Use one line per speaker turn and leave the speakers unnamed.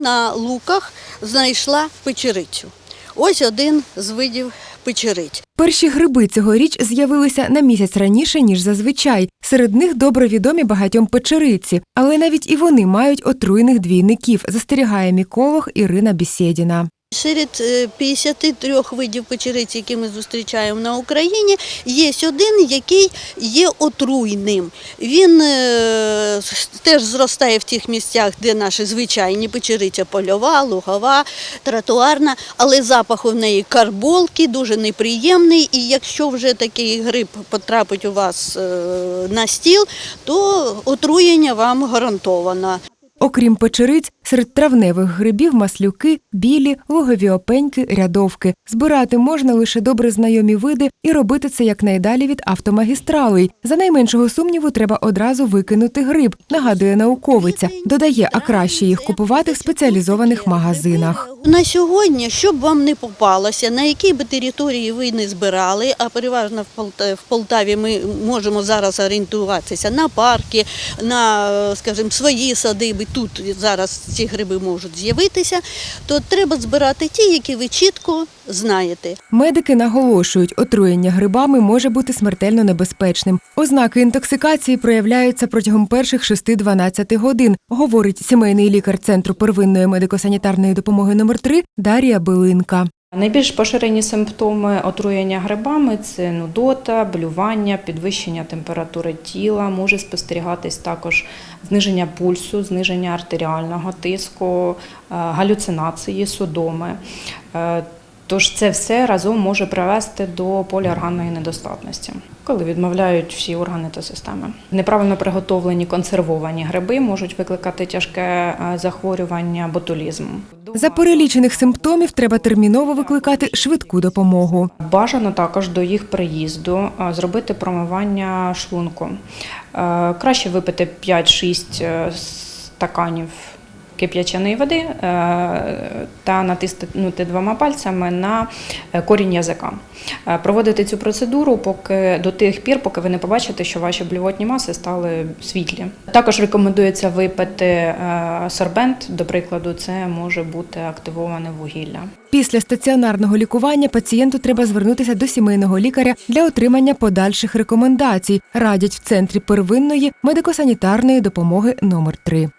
На луках знайшла печерицю. Ось один з видів печериць.
Перші гриби цьогоріч з'явилися на місяць раніше, ніж зазвичай. Серед них добре відомі багатьом печериці, але навіть і вони мають отруйних двійників, застерігає міколог Ірина Бісєдіна.
Серед е, 53 видів печериці, які ми зустрічаємо на Україні, є один, який є отруйним. Він е, теж зростає в тих місцях, де наші звичайні печериця польова, лугова, тротуарна, але запах у неї карболки, дуже неприємний. І якщо вже такий гриб потрапить у вас е, на стіл, то отруєння вам гарантовано.
Окрім печериць, серед травневих грибів маслюки, білі, лугові опеньки, рядовки. Збирати можна лише добре знайомі види і робити це якнайдалі від автомагістралей. За найменшого сумніву треба одразу викинути гриб, нагадує науковиця. Додає, а краще їх купувати в спеціалізованих магазинах.
На сьогодні, щоб вам не попалося, на якій би території ви не збирали, а переважно в Полта- Полтаві ми можемо зараз орієнтуватися на парки, на, е, скажімо, свої садиби, тут зараз ці гриби можуть з'явитися, то треба збирати ті, які ви чітко знаєте.
Медики наголошують, отруєння грибами може бути смертельно небезпечним. Ознаки інтоксикації проявляються протягом перших 6-12 годин, говорить сімейний лікар Центру первинної медико-санітарної допомоги номер 3 Дар'я Билинка.
Найбільш поширені симптоми отруєння грибами це нудота, блювання, підвищення температури тіла, може спостерігатись також зниження пульсу, зниження артеріального тиску, е, галюцинації, судоми. Е, Тож це все разом може привести до поліорганної недостатності, коли відмовляють всі органи та системи. Неправильно приготовлені консервовані гриби можуть викликати тяжке е, захворювання ботулізм.
За перелічених симптомів треба терміново викликати швидку допомогу.
Бажано також до їх приїзду зробити промивання шлунку. Е, Краще випити 5-6 е, стаканів кип'яченої води е, та натиснути двома пальцями на е, корінь язика. Е, Проводити цю процедуру поки до тих пір, поки ви не побачите, що ваші блювотні маси стали світлі. Також рекомендується випити сорбент, до прикладу, це може бути активоване вугілля.
Після стаціонарного лікування пацієнту треба звернутися до сімейного лікаря для отримання подальших рекомендацій. Радять в центрі первинної медико-санітарної допомоги номер 3